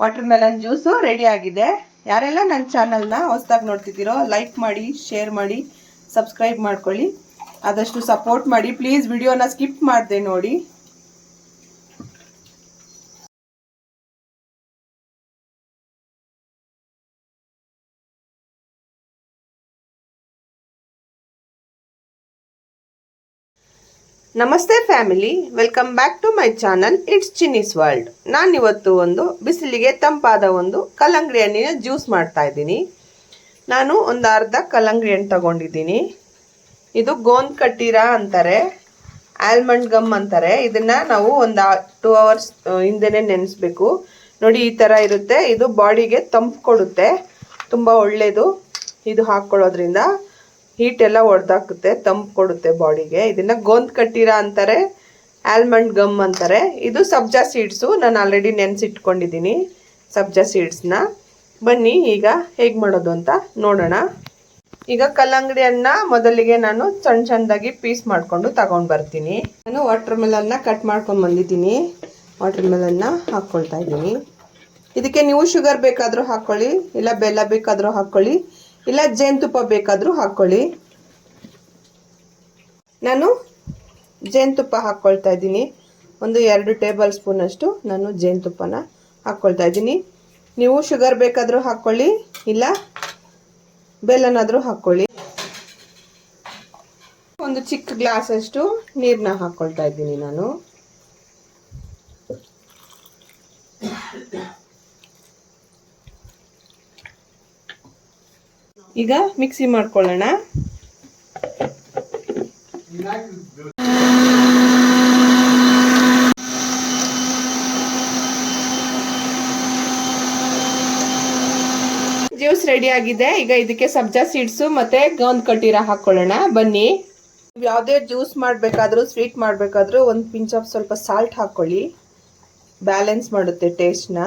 Water melon juice ready ಆಗಿದೆ. ಯಾರೆಲ್ಲ ನನ್ನ ಚಾನಲ್ನ ಹೊಸದಾಗಿ ನೋಡ್ತಿದ್ದೀರೋ ಲೈಕ್ ಮಾಡಿ ಶೇರ್ ಮಾಡಿ ಸಬ್ಸ್ಕ್ರೈಬ್ ಮಾಡ್ಕೊಳ್ಳಿ. ಆದಷ್ಟು ಸಪೋರ್ಟ್ ಮಾಡಿ. ಪ್ಲೀಸ್ ವಿಡಿಯೋನ ಸ್ಕಿಪ್ ಮಾಡಿದೆ ನೋಡಿ. ನಮಸ್ತೆ family, welcome back to my channel, it's Chinni's world. ನಾನಿವತ್ತು ಒಂದು ಬಿಸಿಲಿಗೆ ತಂಪಾದ ಒಂದು ಕಲ್ಲಂಗಡಿ ಹಣ್ಣಿನ ಜ್ಯೂಸ್ ಮಾಡ್ತಾ ಇದ್ದೀನಿ. ನಾನು ಒಂದು ಅರ್ಧ ಕಲ್ಲಂಗಡಿ ಹಣ್ಣು ತಗೊಂಡಿದ್ದೀನಿ. ಇದು ಗೋಂದ್ ಕಟ್ಟಿರಾ ಅಂತಾರೆ, ಆಲ್ಮಂಡ್ ಗಮ್ ಅಂತಾರೆ. ಇದನ್ನ ನಾವು ಒಂದು ಟೂ ಅವರ್ಸ್ ಹಿಂದೆನೆ ನೆನೆಸ್ಬೇಕು. ನೋಡಿ, ಈ ಥರ ಇರುತ್ತೆ. ಇದು ಬಾಡಿಗೆ ತಂಪು ಕೊಡುತ್ತೆ. ತುಂಬ ಒಳ್ಳೆಯದು ಇದು ಹಾಕ್ಕೊಳ್ಳೋದ್ರಿಂದ. ಹೀಟ್ ಎಲ್ಲ ಒಡೆದಾಕುತ್ತೆ, ತಂಪು ಕೊಡುತ್ತೆ ಬಾಡಿಗೆ. ಇದನ್ನ ಗೋಂದ್ ಕಟ್ಟಿರ ಅಂತಾರೆ, ಆಲ್ಮಂಡ್ ಗಮ್ ಅಂತಾರೆ. ಇದು ಸಬ್ಜಾ ಸೀಡ್ಸು, ನಾನು ಆಲ್ರೆಡಿ ನೆನೆಸಿಟ್ಕೊಂಡಿದ್ದೀನಿ ಸಬ್ಜಾ ಸೀಡ್ಸ್ನ. ಬನ್ನಿ, ಈಗ ಹೇಗೆ ಮಾಡೋದು ಅಂತ ನೋಡೋಣ. ಈಗ ಕಲ್ಲಂಗಡಿ ಹಣ್ಣ ಮೊದಲಿಗೆ ನಾನು ಸಣ್ಣ ಸಣ್ಣದಾಗಿ ಪೀಸ್ ಮಾಡಿಕೊಂಡು ತಗೊಂಡು ಬರ್ತೀನಿ. ನಾನು ವಾಟರ್ ಮೆಲನ್ನ ಕಟ್ ಮಾಡ್ಕೊಂಡು ಬಂದಿದ್ದೀನಿ. ವಾಟರ್ ಮೆಲನ್ನ ಹಾಕ್ಕೊಳ್ತಾ ಇದ್ದೀನಿ. ಇದಕ್ಕೆ ನೀವು ಶುಗರ್ ಬೇಕಾದರೂ ಹಾಕ್ಕೊಳ್ಳಿ ಇಲ್ಲ ಬೆಲ್ಲ ಬೇಕಾದರೂ ಹಾಕ್ಕೊಳ್ಳಿ ಇಲ್ಲ, ಜೇನುತುಪ್ಪ ಬೇಕಾದರೂ ಹಾಕ್ಕೊಳ್ಳಿ ನಾನು ಜೇನುತುಪ್ಪ ಹಾಕ್ಕೊಳ್ತಾ ಇದ್ದೀನಿ. ಒಂದು ಎರಡು ಟೇಬಲ್ ಸ್ಪೂನಷ್ಟು ನಾನು ಜೇನುತುಪ್ಪನ ಹಾಕ್ಕೊಳ್ತಾ ಇದ್ದೀನಿ. ನೀವು ಶುಗರ್ ಬೇಕಾದರೂ ಹಾಕ್ಕೊಳ್ಳಿ ಇಲ್ಲ, ಬೆಲ್ಲನಾದರೂ ಹಾಕ್ಕೊಳ್ಳಿ ಒಂದು ಚಿಕ್ಕ ಗ್ಲಾಸಷ್ಟು ನೀರನ್ನ ಹಾಕ್ಕೊಳ್ತಾ ಇದ್ದೀನಿ ನಾನು. ಈಗ ಮಿಕ್ಸಿ ಮಾಡ್ಕೊಳ್ಳೋಣ. ಜ್ಯೂಸ್ ರೆಡಿ ಆಗಿದೆ. ಈಗ ಇದಕ್ಕೆ ಸಬ್ಜಾ ಸೀಡ್ಸು ಮತ್ತೆ ಗೌಂದ್ ಕಟ್ಟಿರ ಹಾಕೊಳ್ಳೋಣ. ಬನ್ನಿ. ಯಾವುದೇ ಜ್ಯೂಸ್ ಮಾಡಬೇಕಾದ್ರೂ ಸ್ವೀಟ್ ಮಾಡಬೇಕಾದ್ರೂ ಒಂದು ಪಿಂಚ್ ಆಫ್ ಸ್ವಲ್ಪ ಸಾಲ್ಟ್ ಹಾಕ್ಕೊಳ್ಳಿ ಬ್ಯಾಲೆನ್ಸ್ ಮಾಡುತ್ತೆ ಟೇಸ್ಟ್ನ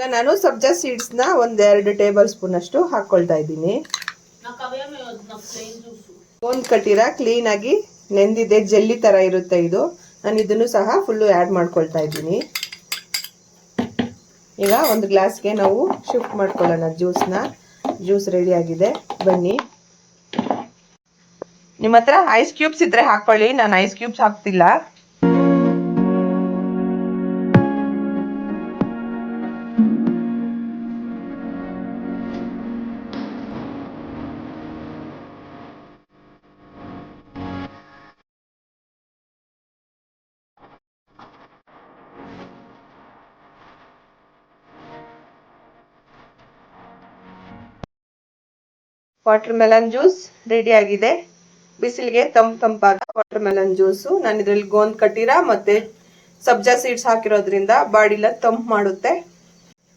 ಈಗ ನಾನು ಸಬ್ಜಾ ಸೀಡ್ಸ್ನ ಒಂದೆರಡು ಟೇಬಲ್ ಸ್ಪೂನ್ ಅಷ್ಟು ಹಾಕೊಳ್ತಾ ಇದ್ದೀನಿ. ಗೋಂದ್ ಕಟ್ಟಿರ ಕ್ಲೀನಾಗಿ ನೆಂದಿದೆ ಜೆಲ್ಲಿ ತರ ಇರುತ್ತೆ ಇದು. ನಾನು ಇದನ್ನು ಸಹ ಫುಲ್ಲು ಆ್ಯಡ್ ಮಾಡ್ಕೊಳ್ತಾ ಇದ್ದೀನಿ. ಈಗ ಒಂದು ಗ್ಲಾಸ್ಗೆ ನಾವು ಶಿಫ್ಟ್ ಮಾಡ್ಕೊಳ್ಳೋಣ ಜ್ಯೂಸ್ನ ಜ್ಯೂಸ್ ರೆಡಿ ಆಗಿದೆ. ಬನ್ನಿ. ನಿಮ್ಮ ಹತ್ರ ಐಸ್ ಕ್ಯೂಬ್ಸ್ ಇದ್ರೆ ಹಾಕೊಳ್ಳಿ. ನಾನು ಐಸ್ ಕ್ಯೂಬ್ಸ್ ಹಾಕ್ತಿಲ್ಲ. ವಾಟರ್ ಮೆಲನ್ ಜ್ಯೂಸ್ ಆಗಿದೆ. ಬಿಸಿಲಿಗೆ ತಂಪು ತಂಪಾದ ವಾಟರ್ ಮೆಲನ್ ಜ್ಯೂಸು ನಾನು ಇದರಲ್ಲಿ ಗೋಂದ್ ಕಟ್ಟಿರ ಮತ್ತೆ ಸಬ್ಜಾ ಸೀಡ್ಸ್ ಹಾಕಿರೋದ್ರಿಂದ ಬಾಡಿಲ ತಂಪು ಮಾಡುತ್ತೆ.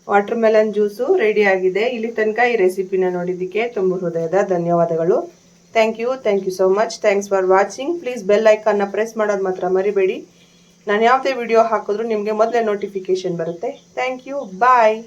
ವಾಟರ್ ಮೆಲನ್ ಜ್ಯೂಸು ಆಗಿದೆ. ಇಲ್ಲಿ ತನಕ ಈ ರೆಸಿಪಿನ ನೋಡಿದ್ದಕ್ಕೆ ತುಂಬ ಹೃದಯದ ಧನ್ಯವಾದಗಳು. Thank you thank you so much thanks for watching please bell ಐಕನ್ನ press ಮಾಡೋದು ಮಾತ್ರ ಮರಿಬೇಡಿ. ನಾನು ಯಾವುದೇ ವಿಡಿಯೋ ಹಾಕಿದ್ರು ನಿಮಗೆ ಮೊದಲೇ ನೋಟಿಫಿಕೇಶನ್ ಬರುತ್ತೆ. Thank you bye